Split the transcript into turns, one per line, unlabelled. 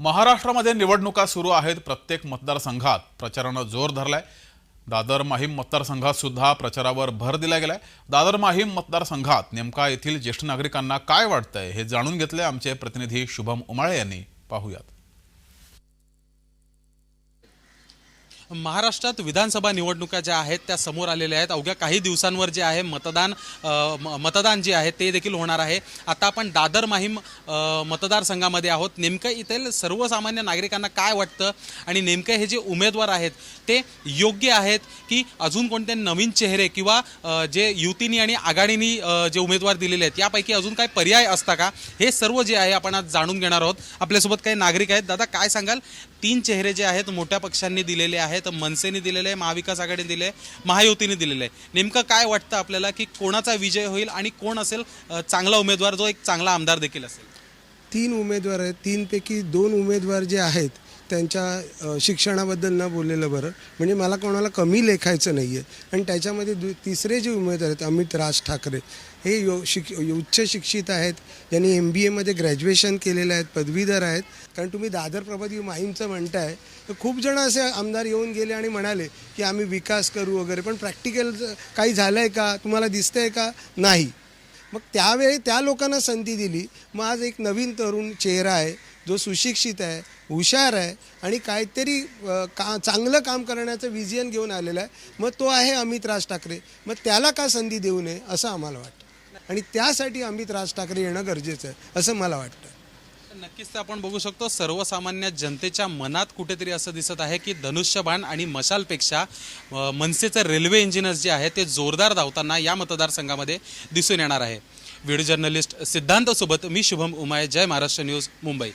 महाराष्ट्रामध्ये निवडणुका सुरू आहेत प्रत्येक मतदारसंघात. प्रचारानं जोर धरलाय. दादर माहीम मतदारसंघात सुद्धा प्रचारावर भर दिला गेलाय. दादर माहीम मतदारसंघात नेमका येथील ज्येष्ठ नागरिकांना काय वाटतंय हे जाणून घेतलंय आमचे प्रतिनिधी शुभम उमाळे यांनी. पाहूयात.
महाराष्ट्रात विधानसभा निवडणुका ज्या आहेत त्या समोर आलेल्या आहेत. अवघ्या काही दिवसांवर जे आहे मतदान म- मतदान जे आहे ते देखील होणार आहे. आता आपण दादर माहीम मतदारसंघामध्ये आहोत. नेमकं इथेल सर्वसामान्य नागरिकांना काय वाटतं? आणि नेमकं हे जे उमेदवार आहेत ते योग्य आहेत की अजून कोणते नवीन चेहरे किंवा जे युतीनी आणि आघाडीनी जे उमेदवार दिलेले आहेत यापैकी अजून काय पर्याय असता का? हे सर्व जे आहे आपण आज जाणून घेणार आहोत. आपल्यासोबत काही नागरिक आहेत. दादा काय सांगाल? तीन चेहरे जे आहेत मोठ्या पक्षांनी दिलेले आहेत मनसेने दिलेले आहे महाविकास आघाडीने दिले महायुतीने दिलेले आहे. नेमकं काय वाटतं आपल्याला की कोणाचा विजय होईल आणि कोण असेल चांगला उमेदवार जो एक चांगला आमदार देखील असेल?
तीन उमेदवार आहेत. तीनपैकी दोन उमेदवार जे आहेत त्यांच्या शिक्षणाबद्दल न बोललेलं बरं. म्हणजे मला कोणाला कमी लेखायचं नाही आहे आणि त्याच्यामध्ये दु तिसरे जे उमेदवार आहेत अमित राज ठाकरे हे यो शिक उच्च शिक्षित आहेत. ज्यांनी एम बी एमध्ये ग्रॅज्युएशन केलेलं आहेत पदवीधर आहेत. कारण तुम्ही दादर प्रभाती माहीमचं म्हणताय तर खूप जण असे आमदार येऊन गेले आणि म्हणाले की आम्ही विकास करू वगैरे. पण प्रॅक्टिकल काही झालं आहे का? तुम्हाला दिसतं आहे का? नाही. मग त्यावेळी त्या लोकांना संधी दिली. मग आज एक नवीन तरुण चेहरा आहे जो सुशिक्षित आहे. हुशार आहे आणि काहीतरी का चांगलं काम करण्याचं विजन घेऊन आलेलं आहे. मग तो आहे अमित राज ठाकरे. मग त्याला का संधी देऊ नये असं आम्हाला वाटतं. आणि त्यासाठी अमित राज ठाकरे येणं गरजेचं आहे असं मला वाटतं.
नक्कीच तर आपण बघू शकतो सर्वसामान्य जनतेच्या मनात कुठेतरी असं दिसत आहे की धनुष्यबाण आणि मशालपेक्षा मनसेचं रेल्वे इंजिनच जे आहे ते जोरदार धावताना या मतदारसंघामध्ये दिसून येणार आहे. व्हिडिओ जर्नलिस्ट सिद्धांतसोबत मी शुभम उमाय जय महाराष्ट्र न्यूज मुंबई.